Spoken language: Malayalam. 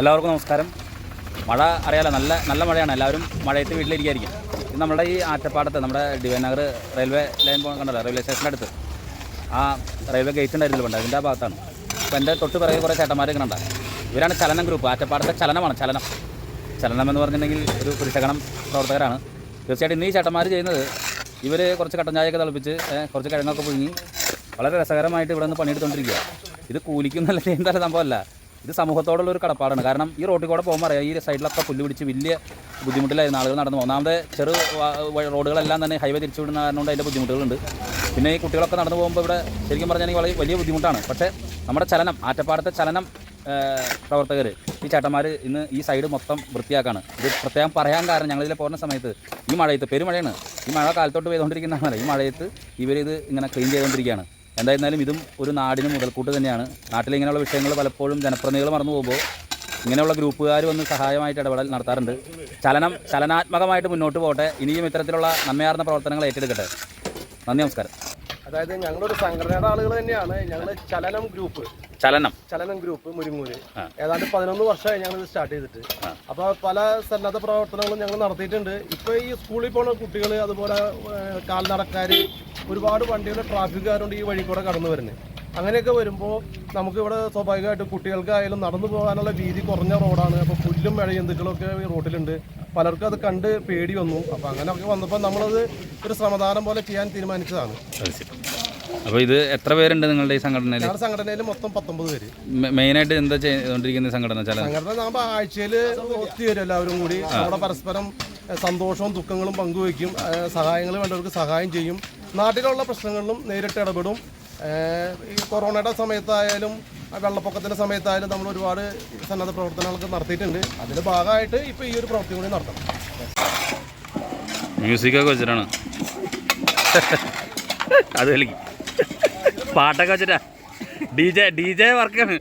എല്ലാവർക്കും നമസ്കാരം. മഴ അറിയാലോ നല്ല നല്ല മഴയാണ്. എല്ലാവരും മഴയത്ത് വീട്ടിലിരിക്കുകയായിരിക്കും ഇത് നമ്മുടെ ഈ ആറ്റപ്പാടത്ത് നമ്മുടെ നഗർ റെയിൽവേ ലൈൻ കണ്ടല്ലോ റെയിൽവേ സ്റ്റേഷന്റെ അടുത്ത്. ആ റെയിൽവേ ഗേറ്റ് ഉണ്ടായിരുന്നില്ല പണ്ട് അതിന്റെ ആ ഭാഗത്താണ്. അപ്പോൾ എന്റെ തൊട്ട് പിറകെ കുറേ ചേട്ടന്മാർ ഇങ്ങനെ ഉണ്ടാകും ഇവരാണ് ചലനം ഗ്രൂപ്പ്. ആറ്റപ്പാടത്തെ ചലനമാണ് ചലനം. ചലനം എന്ന് പറഞ്ഞിട്ടുണ്ടെങ്കിൽ ഒരു പുരുഷഗണം പ്രവർത്തകരാണ്. തീർച്ചയായിട്ടും ഇന്ന് ഈ ചേട്ടന്മാർ ചെയ്യുന്നത് ഇവർ കുറച്ച് കട്ടഞ്ചായൊക്കെ തിളപ്പിച്ച് കുറച്ച് കിഴങ്ങൊക്കെ പുഴുങ്ങി വളരെ രസകരമായിട്ട് ഇവിടെ നിന്ന് പണിയെടുത്തുകൊണ്ടിരിക്കുക ഇത് കൂലിക്കും എന്തായാലും സംഭവമല്ല. ഇത് സമൂഹത്തോടുള്ള ഒരു കടപ്പാടാണ്. കാരണം ഈ റോഡിൽ കൂടെ പോകുമ്പോൾ അറിയാം ഈ സൈഡിലൊക്കെ പുല്ല് പിടിച്ച് വലിയ ബുദ്ധിമുട്ടിലായിരുന്നു ആളുകൾ നടന്നു ഒന്നാമത് ചെറു റോഡുകളെല്ലാം തന്നെ ഹൈവേ തിരിച്ചു വിടുന്ന കാരണം കൊണ്ട് അതിന്റെ ബുദ്ധിമുട്ടുകളുണ്ട്. പിന്നെ ഈ കുട്ടികളൊക്കെ നടന്നു പോകുമ്പോൾ ഇവിടെ ശരിക്കും പറഞ്ഞാൽ വളരെ വലിയ ബുദ്ധിമുട്ടാണ്. പക്ഷേ നമ്മുടെ ചലനം ആറ്റപ്പാടത്തെ ചലനം പ്രവർത്തകർ ഈ ചേട്ടന്മാർ ഇന്ന് ഈ സൈഡ് മൊത്തം വൃത്തിയാക്കാണ്. ഇത് പ്രത്യേകം പറയാൻ കാരണം ഞങ്ങളിതിൽ പോകുന്ന സമയത്ത് ഈ മഴയത്ത് പെരുമഴയാണ്. ഈ മഴ കാലത്തോട്ട് പെയ്തുകൊണ്ടിരിക്കുന്നതാണ് ഈ മഴയത്ത് ഇവരിത് ഇങ്ങനെ ക്ലീൻ ചെയ്തുകൊണ്ടിരിക്കുകയാണ്. എന്തായിരുന്നാലും ഇതും ഒരു നാടിന് മുതൽക്കൂട്ട് തന്നെയാണ്. നാട്ടിൽ ഇങ്ങനെയുള്ള വിഷയങ്ങൾ പലപ്പോഴും ജനപ്രതിനിധികൾ മറന്നു പോകുമ്പോൾ ഇങ്ങനെയുള്ള ഗ്രൂപ്പുകാർ വന്ന് സഹായമായിട്ട് ഇടപെടൽ നടത്താറുണ്ട്. ചലനം ചലനാത്മകമായിട്ട് മുന്നോട്ട് പോകട്ടെ. ഇനിയും ഇത്തരത്തിലുള്ള നന്മയാർന്ന പ്രവർത്തനങ്ങൾ ഏറ്റെടുക്കട്ടെ. നന്ദി നമസ്കാരം. അതായത് ഞങ്ങളൊരു സംഘടനയുടെ ആളുകൾ തന്നെയാണ്. ഞങ്ങൾ ചലനം ഗ്രൂപ്പ്. ചലനം. ചലനം ഗ്രൂപ്പ് മുരിങ്ങൂര്. ഏതാണ്ട് പതിനൊന്ന് വർഷമായി ഞങ്ങൾ സ്റ്റാർട്ട് ചെയ്തിട്ട്. അപ്പൊ പല സന്നദ്ധ പ്രവർത്തനങ്ങളും ഞങ്ങൾ നടത്തിയിട്ടുണ്ട്. ഇപ്പൊ ഈ സ്കൂളിൽ പോണ കുട്ടികൾ അതുപോലെ കാൽനടക്കാര് കാൽനടക്കാർ ഒരുപാട് വണ്ടികളുടെ ട്രാഫിക്കുകാരുണ്ട് ഈ വഴി കൂടെ കടന്നു വരുന്നത് അങ്ങനെയൊക്കെ വരുമ്പോൾ നമുക്ക് ഇവിടെ സ്വാഭാവികമായിട്ട് കുട്ടികൾക്കായാലും നടന്നു പോകാനുള്ള വീതി കുറഞ്ഞ റോഡാണ് അപ്പോൾ പുല്ലും മഴയന്തുക്കളൊക്കെ ഈ റോഡിലുണ്ട് പലർക്കും അത് കണ്ട് പേടി വന്നു. അപ്പോൾ അങ്ങനെയൊക്കെ വന്നപ്പോൾ നമ്മളത് ഒരു ശ്രമദാനം പോലെ ചെയ്യാൻ തീരുമാനിച്ചതാണ്. അപ്പോൾ ഇത് എത്ര പേരുണ്ട് നിങ്ങളുടെ ഈ സംഘടനയിൽ? ഞങ്ങളുടെ സംഘടനയിൽ മൊത്തം പത്തൊമ്പത് പേര്. മെയിനായിട്ട് എന്താ ചെയ്തുകൊണ്ടിരിക്കുന്ന സംഘടന സംഘടന നമ്മൾ ആഴ്ചയിൽ ഒത്തുചേരും എല്ലാവരും കൂടി. അവിടെ പരസ്പരം സന്തോഷവും ദുഃഖങ്ങളും പങ്കുവയ്ക്കും സഹായങ്ങൾ വേണ്ടവർക്ക് സഹായം ചെയ്യും. നാട്ടിലുള്ള പ്രശ്നങ്ങളിലും നേരിട്ട് ഇടപെടും. ഈ കൊറോണയുടെ സമയത്തായാലും വെള്ളപ്പൊക്കത്തിന്റെ സമയത്തായാലും നമ്മൾ ഒരുപാട് സന്നദ്ധ പ്രവർത്തനങ്ങളൊക്കെ നടത്തിയിട്ടുണ്ട്. അതിന്റെ ഭാഗമായിട്ട് ഇപ്പോൾ ഈ ഒരു പ്രവൃത്തി കൂടി നടത്തണം. മ്യൂസിക്കൊക്കെ വെച്ചിട്ടാണ്. അത് കളിക്കും. പാട്ടൊക്കെ വെച്ചിട്ടാ. ഡി ജെ ഡി ജെ വർക്കാണ്.